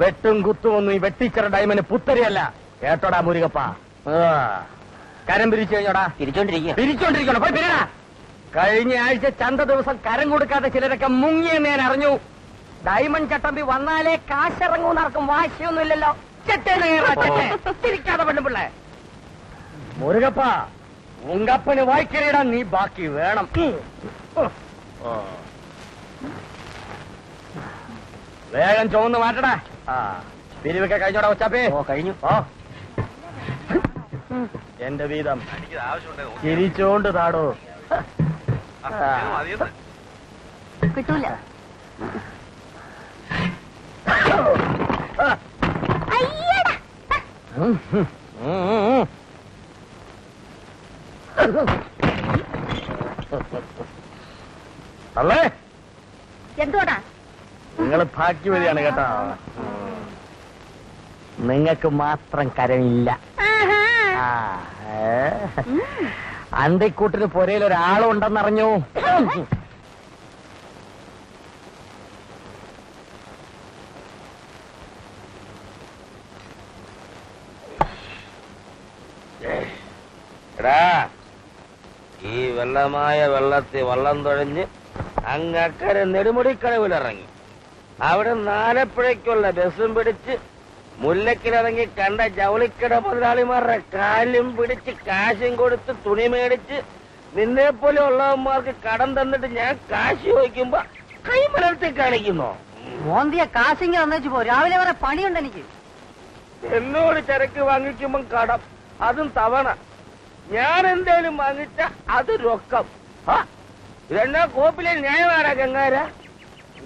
വെട്ടും കുത്തും ഒന്നും ഈ വെട്ടിച്ചിറ ഡൈമന് പുത്തരിയല്ല. കേട്ടോടാ മുരുകപ്പ. കരം പിരിച്ചു കഴിഞ്ഞോടാ? തിരിച്ചോണ്ടിരിക്കുക തിരിച്ചോണ്ടിരിക്കണോ പോയി കഴിഞ്ഞ ആഴ്ച ചന്ത ദിവസം കരം കൊടുക്കാത്ത ചിലരൊക്കെ മുങ്ങിയെന്ന് ഞാൻ അറിഞ്ഞു. ഡയമണ്ട് ചട്ടമ്പി വന്നാലേ കാശിറങ്ങൂന്ന് ആർക്കും വാശിയൊന്നുമില്ലല്ലോ. തിരിക്കാതെ പെണ്ണുപിള്ളേ. മുരുകപ്പ ഉങ്കപ്പന് വായിക്കറിയിടാൻ നീ ബാക്കി വേണം. വേഗം ചുവന്ന് മാറ്റടാ. ആ. പിരിവൊക്കെ കഴിഞ്ഞോടാ ഉച്ചാപ്പേ? ഓ കഴിഞ്ഞു. ഓ. എന്റെ വീതം. ചിരിച്ചോണ്ട് താടോ. കിട്ടൂല. അല്ലേ എന്തോടാ നിങ്ങൾ ഭാഗ്യവതിയാണ് കേട്ടോ. നിങ്ങൾക്ക് മാത്രം കരമില്ല. ആ, ഏ? അന്തിക്കൂട്ടിന് പുരയിൽ ഒരാളുണ്ടെന്നറിഞ്ഞു എടാ ഈ വെള്ളമായ വെള്ളത്തിൽ വള്ളം തുഴഞ്ഞ് അങ്ങക്കരെ നെടുമുടിക്കടവിലിറങ്ങി അവിടെ നാലപ്പുഴയ്ക്കുള്ള ബസ്സും പിടിച്ച് മുല്ലക്കിലിറങ്ങി കണ്ട ജൗളിക്കട മുതലാളിമാരുടെ കാലും പിടിച്ച് കാശും കൊടുത്ത് തുണി മേടിച്ച് നിന്നെ പോലെ ഉള്ളവന്മാർക്ക് കടം തന്നിട്ട് ഞാൻ കാശ് ചോദിക്കുമ്പോ കൈമലർത്തി കാണിക്കുന്നു? മോന്തിയ കാശിങ്ങ തന്നേച്ചു പോ. രാവിലെ വരെ പണിയുണ്ട് എനിക്ക്. എന്നോട് ചരക്ക് വാങ്ങിക്കുമ്പം കടം അതും തവണ. ഞാൻ എന്തേലും വാങ്ങിച്ച അത് രൊക്കം. രണ്ടാം ഇതെന്നാ കോപ്പിലെ ന്യായമാരാ ഗംഗാര?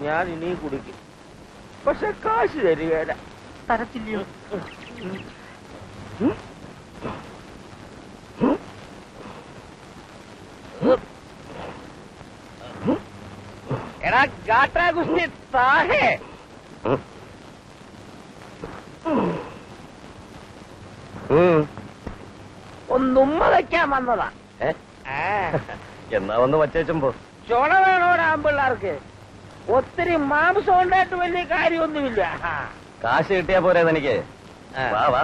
ഞാൻ ഇനിയും കുടിക്കും. പക്ഷെ കാശ് തരികയില്ല തരത്തില്ലയോ? എടാ ഗാട്ടാ ഒന്നുമ്മ വയ്ക്കാൻ വന്നതാ. എന്നാ വന്ന് വച്ചേച്ചുമ്പോ? ചുണ വേണോ ആമ്പിള്ളാർക്ക്. ഒത്തിരി മാംസം ഉണ്ടായിട്ട് വലിയ കാര്യമൊന്നുമില്ല. ആ. കാശ് കിട്ടിയാ പോരെ എനിക്ക് വാ വാ.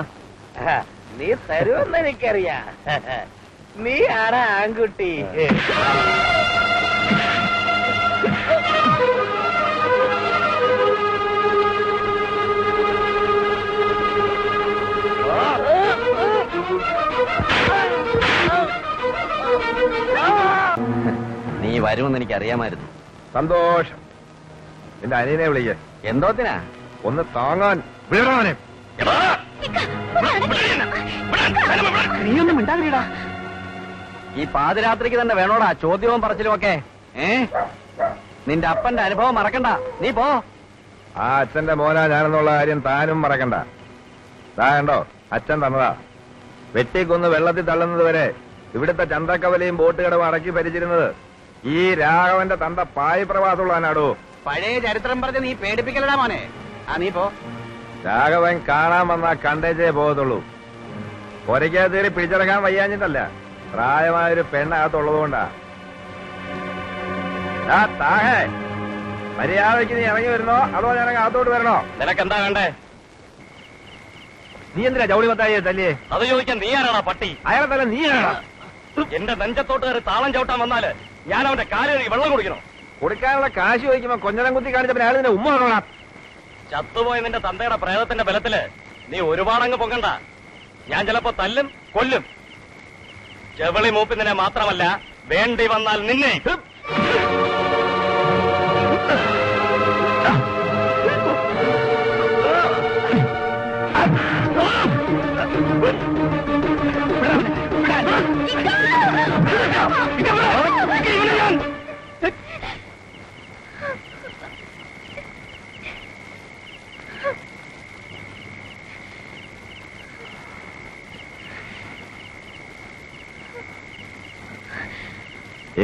നീ തരുമെന്ന് എനിക്കറിയാ. നീ ആടാ ആൺകുട്ടി. നീ വരുമെന്ന് എനിക്ക് അറിയാമായിരുന്നു സന്തോഷം. നിന്റെ അനിയനെ വിളിക്കേ. എന്തോത്തിനാ? ഒന്ന് താങ്ങാൻ വേറെ നീയൊന്നും ഈ പാതിരാത്രിക്ക് തന്നെ വേണോടാ ചോദ്യവും പറച്ചിലും ഒക്കെ ഏ? നിന്റെ അപ്പന്റെ അനുഭവം മറക്കണ്ട. നീ പോ. ആ അച്ഛന്റെ മോനാ ഞാനെന്നുള്ള കാര്യം താനും മറക്കണ്ട. താ കണ്ടോ അച്ഛൻ തന്നതാ. വെട്ടിക്കൊന്ന് വെള്ളത്തിൽ തള്ളുന്നത് വരെ ഇവിടുത്തെ ചന്തക്കവലയും ബോട്ടുകടവും അടക്കി ഭരിച്ചിരുന്നത് ഈ രാഘവന്റെ തന്ത പായ് പ്രവാസമുള്ളവനാടോ? പഴയ ചരിത്രം പറഞ്ഞ് നീ പേടിപ്പിക്കലടാ മോനെ. ആ നീ പോ രാഘവൻ കാണാൻ വന്നാ കണ്ടേച്ചേ പോകത്തുള്ളൂ. ഒരയ്ക്കകത്ത് കയറി പിടിച്ചെടുക്കാൻ വയ്യാഞ്ഞിട്ടല്ല. പ്രായമായൊരു പെണ്ണകത്തുള്ളതുകൊണ്ടാ. ആ താഹേ മര്യാദയ്ക്ക് നീ ഇറങ്ങി വരുന്നോ? അതോ ഞാൻ അകത്തോട്ട് വരണോ? നിനക്കെന്താ വേണ്ടേ? നീ എന്തിനാ ജൗളി മത്തായി തല്ലേ അത് ചോദിക്കാൻ നീ ആരാടാ പട്ടി? അയാളെ തന്നെ നീ എന്റെ നെഞ്ചത്തോട്ട് കയറി താളം ചവിട്ടാൻ വന്നാൽ ഞാൻ അവന്റെ കാലിൽ വെള്ളം കുടിക്കണോ? കൊടുക്കാനുള്ള കാശ് ചോദിക്കുമ്പോ കൊഞ്ഞനം കുത്തി കാണിച്ചപ്പോ അയാൾ നിന്നെ ഉമ്മ ചത്തുപോയ നിന്റെ തന്തയുടെ പ്രേതത്തിന്റെ ബലത്തിൽ നീ ഒരുപാടങ്ങ് പൊങ്ങണ്ട. ഞാൻ ചിലപ്പോ തല്ലും കൊല്ലും. ചെവിളി മൂപ്പിനെ മാത്രമല്ല വേണ്ടി വന്നാൽ നിന്നെ.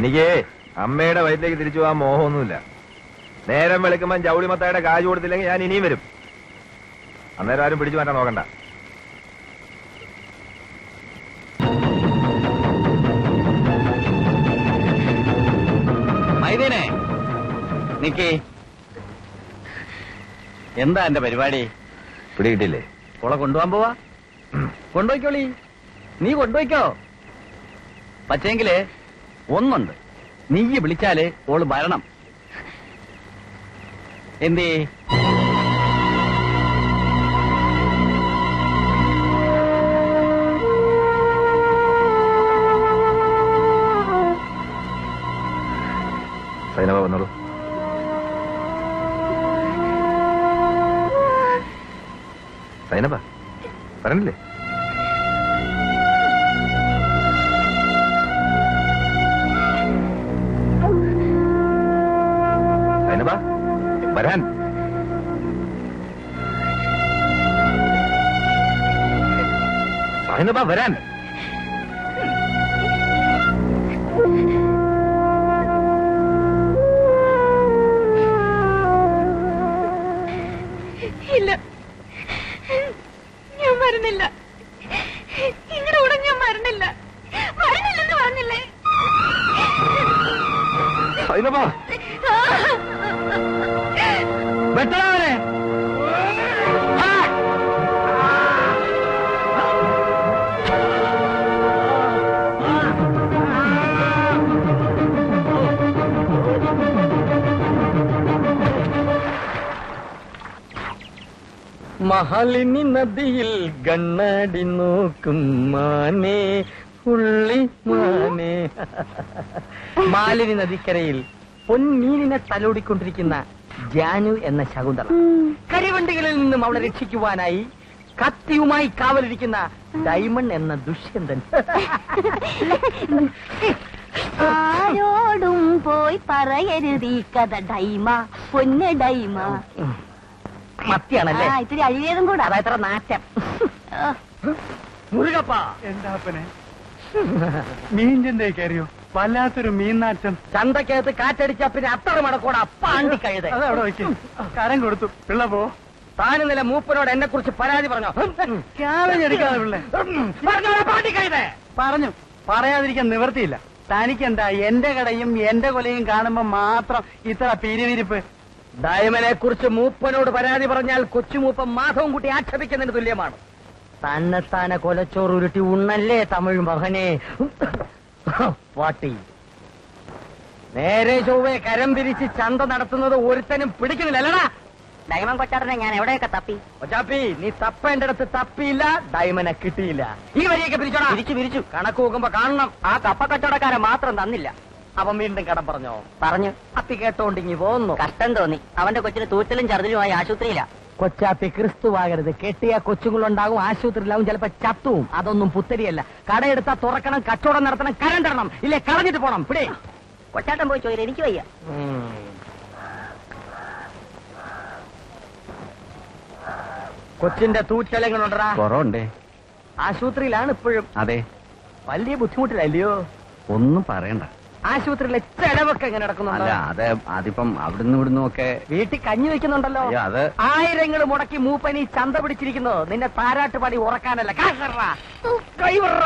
എനിക്ക് അമ്മയുടെ വയറ്റിലേക്ക് തിരിച്ചു പോകാൻ മോഹമൊന്നുമില്ല. നേരം വെളുക്കുമ്പോൾ ജൗളി മത്തായുടെ കാശ് കൊടുത്തില്ലെങ്കിൽ ഞാൻ ഇനിയും വരും. അന്നേരം ആരും പിടിച്ചു മാറ്റാൻ നോക്കണ്ട. മൈദീനെ നിക്കേ. എന്താ എന്റെ പരിപാടി? പിടികിട്ടില്ലേ? ഓളെ കൊണ്ടുപോകാൻ പോവാ? കൊണ്ടുപോയിക്കോളി. നീ കൊണ്ടുപോയിക്കോ? പക്ഷേങ്കിൽ ഒന്നുണ്ട്. നീ വിളിച്ചാലേ ഓൾ വരണം. എന്തേ? Kaverem, മഹലിനി നദിയിൽ കണ്ണാടി നോക്കും മാനേ ഉള്ളി മാനേ. മാലിനി നദിക്കരയിൽ പൊന്മീനിനെ തലോടിക്കൊണ്ടിരിക്കുന്ന ജാനു എന്ന ശകുന്തള. കരിവണ്ടികളിൽ നിന്നും അവളെ രക്ഷിക്കുവാനായി കത്തിയുമായി കാവലിരിക്കുന്ന ഡൈമണ്ട് എന്ന ദുഷ്യന്തൻ. ആരോടും പോയി പറയരുത് ഈ കഥ ഡൈമ പൊന്ന ഡൈമ. മത്തിയാണല്ലേ? ആ, ഇത്തിരി അഴിയതും കൂടെ. അതാ ഇത്ര നാറ്റം. മുരുകപ്പ. എന്താപ്പനെ മീൻ ചന്തയിൽ കയറിയോ? വല്ലാത്തൊരു മീൻ നാറ്റം. ചന്തക്കകത്ത് കാറ്റടിച്ച പിന്നെ അത്ര മടക്കോടെ അപ്പാണ്ടി കഴുത. അതവിടെ വയ്ക്കും കരം കൊടുത്തു. പിള്ള പോ. താൻ ഇന്നലെ മൂപ്പനോട് എന്നെ കുറിച്ച് പരാതി പറഞ്ഞോ? ക്യാബേജ് എടുക്കാതെ പിള്ളേ. പറഞ്ഞോടാ പാണ്ടി കഴുത? പറഞ്ഞു. പറയാതിരിക്കാൻ നിവർത്തിയില്ല തനിക്കെന്താ? എന്റെ കടയും എന്റെ കൊലയും കാണുമ്പോ മാത്രം ഇത്ര പിരിവിരിപ്പ്. ഡയമനെ കുറിച്ച് മൂപ്പനോട് പരാതി പറഞ്ഞാൽ കൊച്ചുമൂപ്പൻ മാധവും കുട്ടി ആക്ഷേപിക്കുന്നതിന് തുല്യമാണ്. തന്നെത്താനെ കൊലച്ചോറ് ഉരുട്ടി ഉണ്ണല്ലേ തമിഴ് മകനെ? പാട്ടി നേരെ ചൊവ്വേ കരം തിരിച്ച് ചന്ത നടത്തുന്നത് ഒരുത്തനും പിടിക്കുന്നില്ലല്ലടാ. ഡയമൻ കൊച്ചാറിനെ ഞാൻ എവിടെയൊക്കെ തപ്പി? ഒച്ചാപ്പി നീ തപ്പേണ്ടടുത്ത് തപ്പിയില്ല ഡയമനെ കിട്ടിയില്ല. ഈ വരിയൊക്കെ പിരിച്ചോടാ. പിരിച്ചു പിരിച്ചു. കണക്ക് നോക്കുമ്പോ കാണണം. ആ കപ്പ കച്ചവടക്കാരെ മാത്രം തന്നില്ല. അവൻ വീണ്ടും കടം പറഞ്ഞോ? പറഞ്ഞു. അത്തി കേട്ടോണ്ടിങ്ങി പോന്നു. കഷ്ടം തോന്നി. അവന്റെ കൊച്ചിന് തൂറ്റലും ചർദിലുമായി ആശുപത്രിയില്ല. കൊച്ചാപ്പി ക്രിസ്തുവാകരുത്. കെട്ടിയ കൊച്ചുങ്ങളുണ്ടാകും ആശുപത്രിയിലാവും ചിലപ്പോ ചത്തുവും അതൊന്നും പുത്തരിയല്ല. കടയെടുത്താ തുറക്കണം കച്ചവടം നടത്തണം കരം തരണം. ഇല്ലേ കളഞ്ഞിട്ട് പോണം. പിടി. കൊച്ചാട്ടം പോയി ചോദിച്ചു എനിക്ക് വയ്യ. കൊച്ചിന്റെ തൂറ്റലെങ്ങനുണ്ടടാ കുറവുണ്ടേ. ആശുപത്രിയിലാണ് ഇപ്പോഴും. അതെ. വലിയ ബുദ്ധിമുട്ടില്ലല്ലയോ ഒന്നും പറയണ്ട. ആശുപത്രിയിലെ ചെലവൊക്കെ എങ്ങനെ നടക്കുന്നുണ്ടോ അത് അതിപ്പം അവിടുന്ന് ഇവിടുന്ന് ഒക്കെ വീട്ടിൽ കഞ്ഞി വെക്കുന്നുണ്ടല്ലോ. അയ്യോ, അത് ആയിരങ്ങൾ മുടക്കി മൂപ്പനി ചന്ത പിടിച്ചിരിക്കുന്നു. നിന്നെ താരാട്ട് പാടി ഉറക്കാനല്ല. കാശറ കൈവറ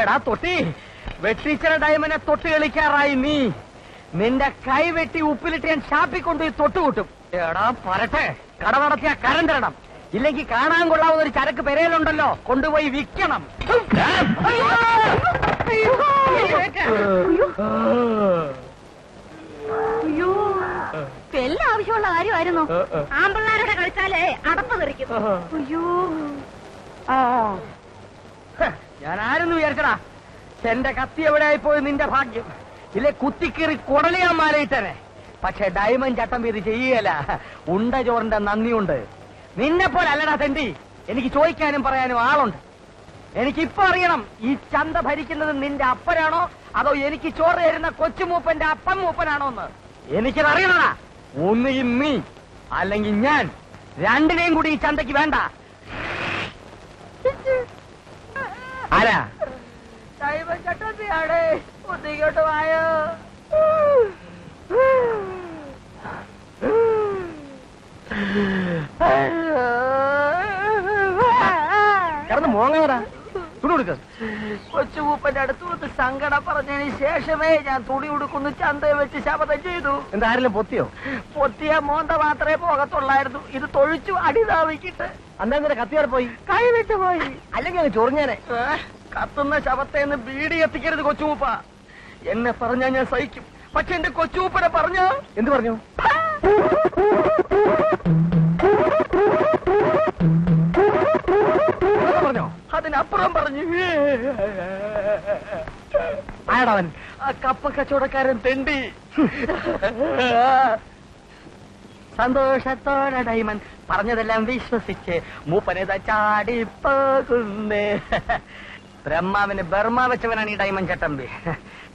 എടാ തൊട്ടി. വെട്ടിച്ചിറ ഡയമനെ തൊട്ട് കളിക്കാറായി നീ. നിന്റെ കൈ വെട്ടി ഉപ്പിലിട്ട് ഞാൻ ഷാപ്പിൽ കൊണ്ടുപോയി തൊട്ടുകൂട്ടും എടാ പറട്ടെ. കട നടത്തിയ കരം തരണം. ഇല്ലെങ്കിൽ കാണാൻ കൊള്ളാവുന്ന ഒരു ചരക്ക് പെരയിലുണ്ടല്ലോ. കൊണ്ടുപോയി വിൽക്കണം. അയ്യോ. എല്ലാം ആവശ്യമുള്ള കാര്യമായിരുന്നു ആമ്പിള്ളാരുടെ കളിച്ചാലേ അടപ്പ് തെറിക്കും. അയ്യോ. ഞാൻ ആരെന്ന് വിചാരിച്ചടാ? എന്റെ കത്തി എവിടെയായി പോയി നിന്റെ ഭാഗ്യം? ഇല്ലേ കുത്തിക്കേറി കുടലിയാൻ മാലയിട്ടനെ പക്ഷെ ഡയമണ്ട് ചട്ടം ഇത് ചെയ്യല. ഉണ്ട ചോറിന്റെ നന്ദിയുണ്ട്. നിന്നെ പോലെ അല്ലടാ തെണ്ടി എനിക്ക് ചോദിക്കാനും പറയാനും ആളുണ്ട്. എനിക്കിപ്പോ അറിയണം ഈ ചന്ത ഭരിക്കുന്നത് നിന്റെ അപ്പനാണോ? അതോ എനിക്ക് ചോറ് തരുന്ന കൊച്ചുമൂപ്പന്റെ അപ്പൻ മൂപ്പനാണോ എന്ന് എനിക്കത് അറിയണടാ ഒന്നുകിൽ നീ അല്ലെങ്കിൽ ഞാൻ. രണ്ടിനെയും കൂടി ഈ ചന്തയ്ക്ക് വേണ്ട. ആരാ? ചട്ടത്തിയാണ്. ഒന്നിങ്ങോട്ട് വായോ. കിടന്ന് മോങ്ങാടാ. കൊച്ചുകൂപ്പന്റെ അടുത്ത് വന്ന് സങ്കടം പറഞ്ഞതിന് ശേഷമേ ഞാൻ തുണി ഉടുക്കുന്നു ചന്തയെ വെച്ച് ശപഥം ചെയ്തു. എന്തായാലും പൊത്തിയോ? പൊത്തിയ മോന്ത മാത്രമേ പോകത്തുള്ളായിരുന്നു. ഇത് തൊഴിച്ചു അടിതാവിക്കിട്ട്. അന്നേരം കത്തിയോടെ പോയി പോയി? കൈവിട്ട് പോയി. അല്ലെങ്കിൽ ചൊറിഞ്ഞാനെ. കത്തുന്ന ശവത്തേന്ന് ബീഡി എത്തിക്കരുത് കൊച്ചുകൂപ്പ എന്നെ പറഞ്ഞാ ഞാൻ സഹിക്കും. പക്ഷെ എന്റെ കൊച്ചുകൂപ്പനെ പറഞ്ഞ? എന്ത് പറഞ്ഞോ? അതിനപ്പുറം പറഞ്ഞു. ആടവൻ ആ കപ്പ കച്ചവടക്കാരൻ തെണ്ടി. സന്തോഷത്തോടെ ഡൈമൻ പറഞ്ഞതെല്ലാം വിശ്വസിച്ച് മൂപ്പനേതാ ചാടിപ്പോകുന്നേ. ബ്രഹ്മാവിന് ബർമ്മ വെച്ചവനാണ് ഈ ഡൈമൻ ചട്ടമ്പി.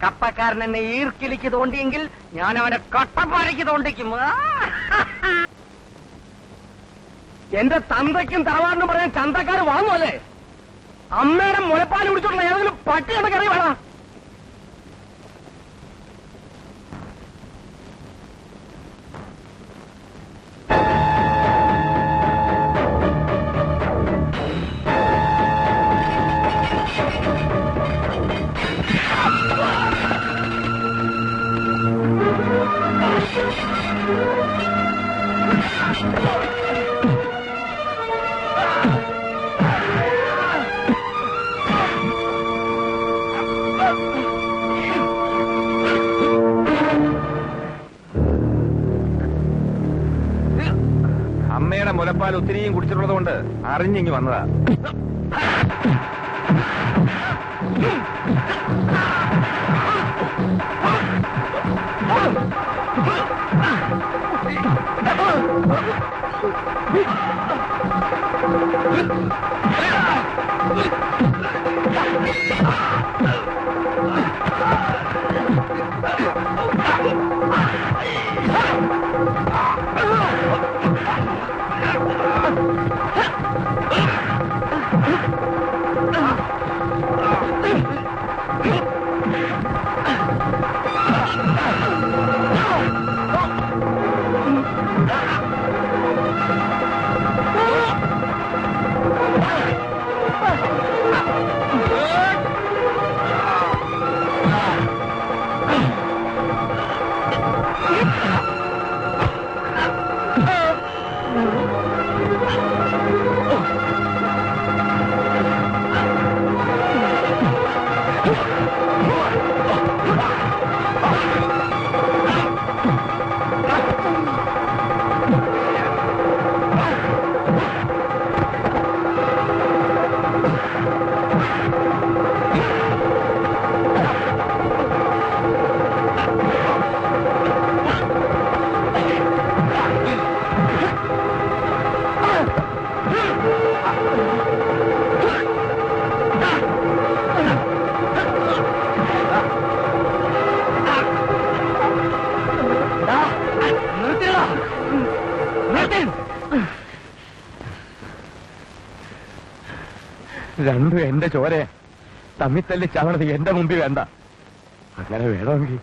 കപ്പക്കാരൻ എന്നെ ഈർക്കിലിക്ക് തോണ്ടിയെങ്കിൽ ഞാൻ അവനെ കട്ടപ്പാരയ്ക്ക് തോണ്ടിക്കും! എന്റെ തന്തയ്ക്കും തറവാറിനും പറയാൻ ചന്തക്കാർ വാങ്ങുമല്ലേ അമ്മയുടെ മുലപ്പാൽ കുടിച്ചോട്ടുള്ള ഏതെങ്കിലും പട്ടി എന്നൊക്കെ അറിയാ ഒത്തിരിയും കുടിച്ചിട്ടുള്ളത് കൊണ്ട് അറിഞ്ഞിങ്ങി വന്നതാ. എന്റെ ചോരെ. തമ്മിത്തല്ലി ചവണത് എന്റെ മുമ്പിൽ വേണ്ട. അങ്ങനെ വേണമെങ്കിൽ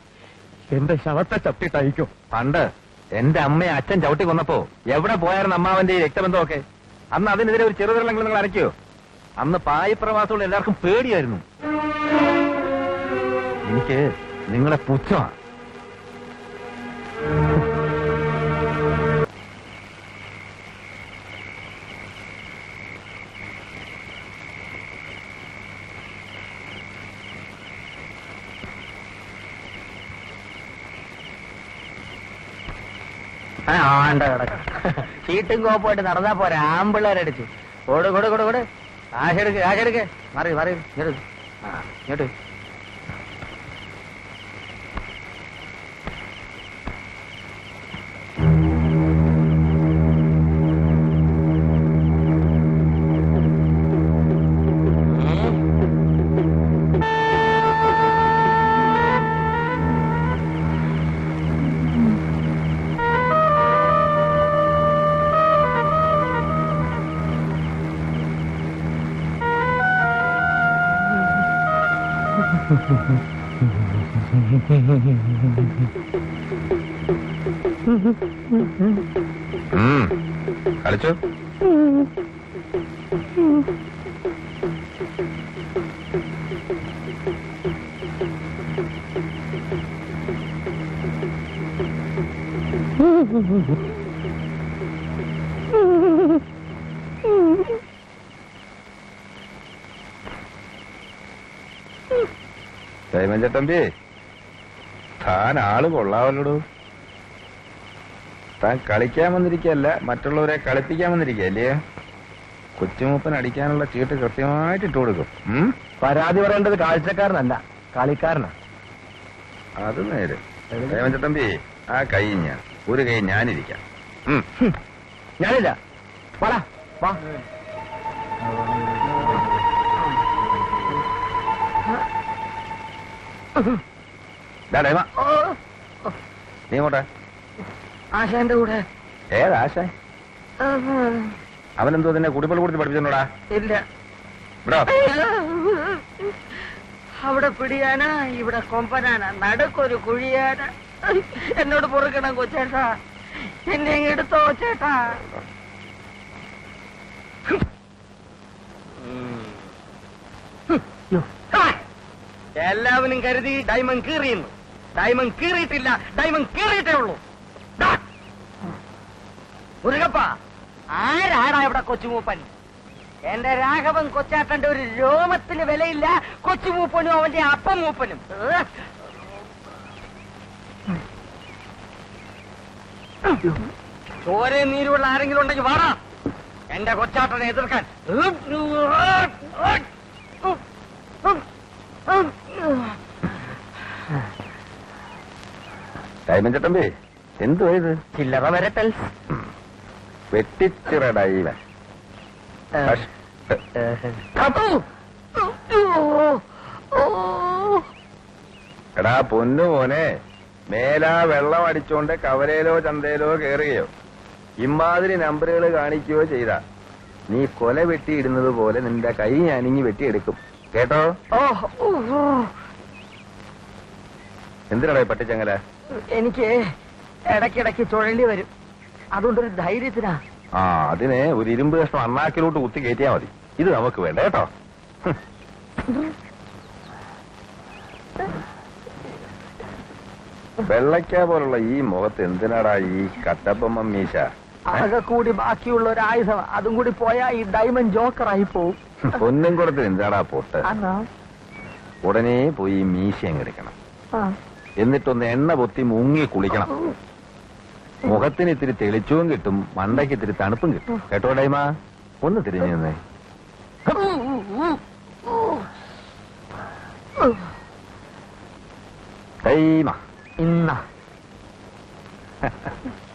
എന്റെ ശവത്തെ ചത്തിട്ടയക്കോ. പണ്ട് എന്റെ അമ്മയെ അച്ഛൻ ചവിട്ടി കൊന്നപ്പോ എവിടെ പോയായിരുന്നു അമ്മാവന്റെ ഈ രക്തബന്ധമൊക്കെ? അന്ന് അതിനെതിരെ ഒരു ചെറുതിരളെങ്കിലും നിങ്ങൾ അരയ്ക്കോ അന്ന് പായിപ്രവാസമുള്ള എല്ലാവർക്കും പേടിയായിരുന്നു. എനിക്ക് നിങ്ങളെ പുച്ഛമാണ് ചീട്ടും കോപ്പുമായിട്ട് നടന്നാ പോരാ. ആമ്പിള്ളേരടിച്ച്. ഓട് കൊടു കൊടു കൊടു. ആശെടുക്ക് ആശെടുക്ക് മറി മറി. ഇങ്ങോട്ട്. ഇങ്ങോട്ട്. കളിച്ചോ? ദൈവഞ്ചട്ടമ്പി താൻ ആൾ കൊള്ളാവല്ലോടൂ? താൻ കളിക്കാൻ വന്നിരിക്കല്ല മറ്റുള്ളവരെ കളിപ്പിക്കാൻ വന്നിരിക്കല്ലേ കൊച്ചുമൂപ്പൻ അടിക്കാനുള്ള ചീട്ട് കൃത്യമായിട്ട് ഇട്ട് കൊടുക്കും? പരാതി പറയേണ്ടത് കാഴ്ചക്കാരനല്ല കളിക്കാരനാ. അത് നേരെ. ദൈവഞ്ചട്ടമ്പി ആ കൈ ഞാൻ ഒരു കൈ ഞാനിരിക്കാം. ഞാനില്ല. പറ വാ. നീ ഇങ്ങോട്ടെ ആശാന്റെ കൂടെ. ഏതാശ അവനെന്തോ നിന്നെ കുടിപ്പൽ കൊടുത്ത് പഠിപ്പിച്ചോടാ ഇല്ല. അവിടെ പിടിയാനാ ഇവിടെ കൊമ്പനാനാ. നടക്കൊരു കുഴിയാന. എന്നോട് പൊറുക്കണം കൊച്ചേട്ടാ. എന്നെ എടുത്തോ ചേട്ടാ ആ! എല്ലാവരും കരുതി ഡയമണ്ട് കീറിയെന്ന്. ഡയമണ്ട് കീറിയിട്ടില്ല ഡയമണ്ട് കീറിയിട്ടേ ഉള്ളൂ! മുരുകപ്പ ആരാടാ ഇവിടെ കൊച്ചുമൂപ്പൻ? എന്റെ രാഘവൻ കൊച്ചാട്ടന്റെ ഒരു രോമത്തിന് വിലയില്ല കൊച്ചുമൂപ്പനും അവന്റെ അപ്പം മൂപ്പനും ചോരേ നീരുള്ള ആരെങ്കിലും ഉണ്ടെങ്കിൽ വാടാ. എന്റെ കൊച്ചാട്ടനെ എതിർക്കാൻ. ഡൈമഞ്ചട്ടമ്പി എന്തുവാ ഇത്? ചില്ലറ വരട്ടൽ. വെട്ടിച്ചിറ ഡൈവൻ എടാ പൊന്നു മോനെ മേലാ വെള്ളം അടിച്ചോണ്ട് കവരയിലോ ചന്തയിലോ കയറുകയോ ഇമാതിരി നമ്പറുകൾ കാണിക്കുകയോ ചെയ്ത. നീ കൊല വെട്ടിയിടുന്നത് പോലെ നിന്റെ കൈ ഞാനിങ്ങി വെട്ടിയെടുക്കും. കേട്ടോ? എന്തിനാടാ ഈ പട്ടിച്ചങ്ങല? എനിക്ക് ഇടയ്ക്കിടയ്ക്ക് തൊഴേണ്ടി വരും. അതുകൊണ്ടൊരു ധൈര്യത്തിനാ. ആ അതിനെ ഒരു ഇരുമ്പ് കഷ്ണം അണ്ണാക്കിലോട്ട് കുത്തി കയറ്റിയാ മതി. ഇത് നമുക്ക് വേണ്ട കേട്ടോ? ഹും. വെള്ളയ്ക്ക പോലുള്ള ഈ മുഖത്ത് എന്തിനാടാ ഈ കട്ടപ്പമ്മ മീശ? ആകെ കൂടി ബാക്കിയുള്ള ഒരു ആയുധം. അതും കൂടി പോയാ ഈ ഡയമണ്ട് ജോക്കറായി പോവും. പൊന്നും കൊടുത്ത് എന്താടാ പൊട്ട്? ഉടനെ പോയി മീശ അങ്ങ് എടുക്കണം. ആ. എന്നിട്ടൊന്ന് എണ്ണ പൊത്തി മുങ്ങി കുളിക്കണം. മുഖത്തിന് ഇത്തിരി തെളിച്ചവും കിട്ടും മണ്ടയ്ക്ക് ഇത്തിരി തണുപ്പും കിട്ടും. കേട്ടോ ഡൈമ? ഒന്ന് തിരിഞ്ഞു നിന്നേ. ഡൈമ ഇന്ന.